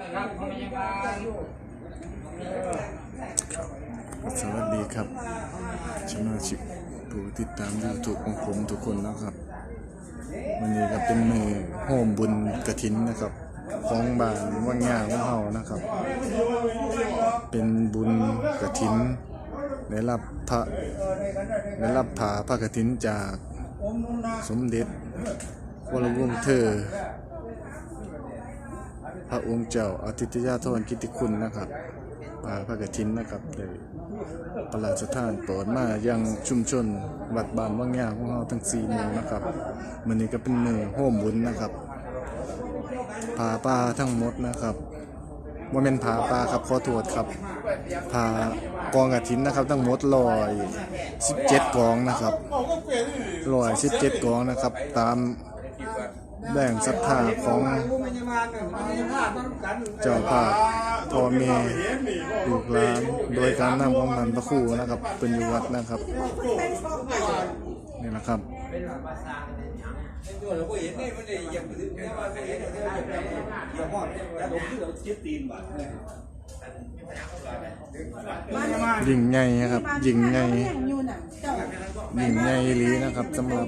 สวัสดีครับสมาชิกผู้ติดตามยูทูบของผมทุกคนนะครับ วันนี้ก็เป็นมือโฮมบุญกระถินนะครับของบ้านว่างงาของเฮานะครับ เป็นบุญกระถินได้รับพระได้รับผาพระกฐินจากสมเด็จวรวงเธอ พระองค์เจ้าอาทิตยาธรกิติคุณนะครับผาพระกฐินนะครับได้ประหลาดสถานโปรดมายังชุมชนวัดบ้านว่างงาของเราทั้งสี่หมู่นะครับมันนี้ก็เป็นเมือโฮมบุญนะครับผาป่าทั้งหมดนะครับว่าเป็นผาป่าครับขอโทษครับผากองกฐินนะครับ ทั้งหมดลอยสิบเจ็ดกองนะครับลอยสิบเจ็ดกองนะครับ ตาม แบ่งศรัทธาของเจ้าภาพพ่อแม่ลูกหลานโดยการนำของมันพระครูนะครับ เป็นอยู่วัดนะครับนี่นะครับยิงใหญ่นะครับยิงใหญ่ยิ่งใหญ่อีหลีนะครับสำหรับ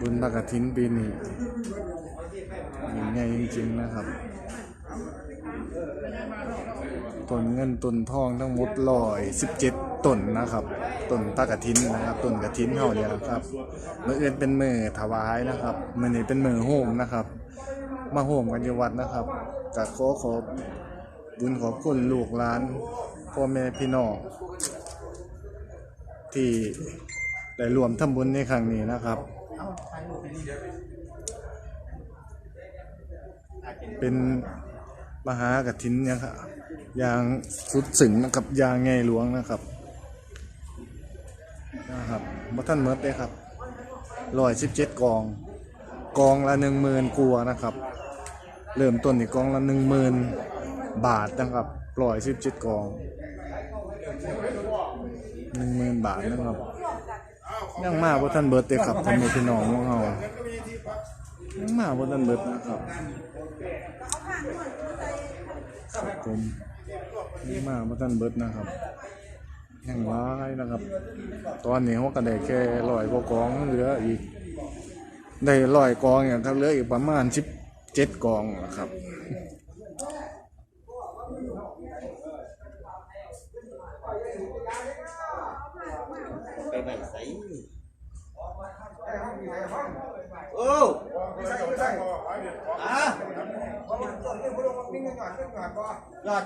บุญพระกฐินปีนี้ยิ่งใหญ่จริงๆนะครับต้นเงินต้นทองทั้งหมดร้อยสิบเจ็ดต้นนะครับต้นพระกฐินนะครับต้นกฐินเฮาเนี่ยนะครับเมื่ออื่นเป็นมือถวายนะครับมื่อนี้เป็นมือโฮมนะครับ มาโฮมกันอยู่วัดนะครับก็ขอขอบบุญขอบคุณลูกหลานพ่อแม่พี่น้องที่ได้รวมทำบุญในครั้งนี้นะครับ เป็นมหากฐินนี่ยครับยางสุดสึงนะครับ ยางไงหลวงนะครับนะครับบ่ท่านเมิดเลยครับร้อยสิบเจ็ดกอง กองละหนึ่งหมื่นกัวนะครับ เริ่มต้นที่กองละหนึ่งหมื่นบาทนะครับปล่อยสิบเจ็ดกองหนึ่งหมื่นบาทนะครับ ยังมาบ่ท่านเบิร์ดเลยครับท่านแม่พี่น้องของเรายังมาบ่ท่านเบิร์ดนะครับครับผมยังมาบ่ท่านเบิร์ดนะครับยังร้ายนะครับ ตอนนี้เขาก็ได้แค่ร้อยกว่ากองเหลืออีกได้ร้อยกองอย่างครับเหลืออีกประมาณสิบเจ็ดกองนะครับ ไปไหนใส่โอ้อะยอด